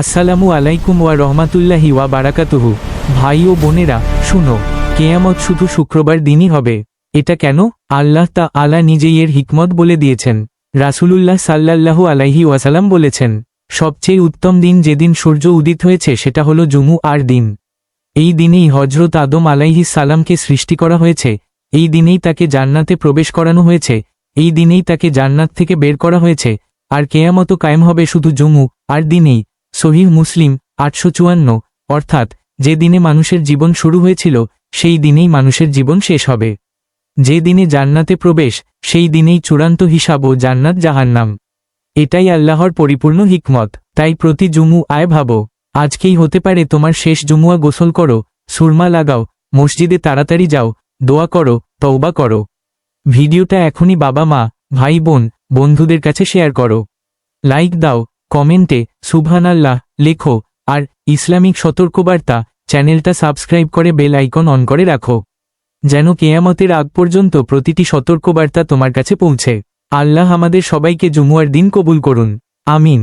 আসসালামু আলাইকুম ওয়া রহমাতুল্লাহি ওয়া বারাকাতুহু। ভাই ও বোনেরা, শুনো, কেয়ামত শুধু শুক্রবার দিনই হবে। এটা কেন? আল্লাহ তা আলা নিজেই এর হিকমত বলে দিয়েছেন। রাসূলুল্লাহ সাল্লাল্লাহু আলাইহি ওয়াসাল্লাম বলেছেন, সবচেয়ে উত্তম দিন যেদিন সূর্য উদিত হয়েছে সেটা হলো জুমু আর দিন। এই দিনেই হজরত আদম আলাইহিস সালামকে সৃষ্টি করা হয়েছে, এই দিনেই তাকে জান্নাতে প্রবেশ করানো হয়েছে, এই দিনেই তাকে জান্নাত থেকে বের করা হয়েছে, আর কেয়ামত কায়েম হবে শুধু জুমু আর দিনেই। সহিহ মুসলিম আটশো চুয়ান্ন, অর্থাৎ যে দিনে মানুষের জীবন শুরু হয়েছিল, সেই দিনেই মানুষের জীবন শেষ হবে। যে দিনে জান্নাতে প্রবেশ, সেই দিনেই চূড়ান্ত হিসাব ও জান্নাত জাহান্নাম। এটাই আল্লাহর পরিপূর্ণ হিকমত। তাই প্রতি জুমু আয় ভাবো। আজকেই হতে পারে তোমার শেষ জুমুয়া গোসল করো, সুরমা লাগাও, মসজিদে তাড়াতাড়ি যাও, দোয়া করো, তওবা করো। ভিডিওটা এখনই বাবা মা, ভাই বোন, বন্ধুদের কাছে শেয়ার করো। লাইক দাও কমেন্টে সুবহান আল্লাহ লেখো, আর ইসলামিক সতর্কবার্তা, চ্যানেলটা সাবস্ক্রাইব করে বেল আইকন অন করে রাখো। যেন কেয়ামতের আগ পর্যন্ত প্রতিটি সতর্কবার্তা তোমার কাছে পৌঁছে। আল্লাহ আমাদের সবাইকে জুমুয়ার দিন কবুল করুন। আমিন।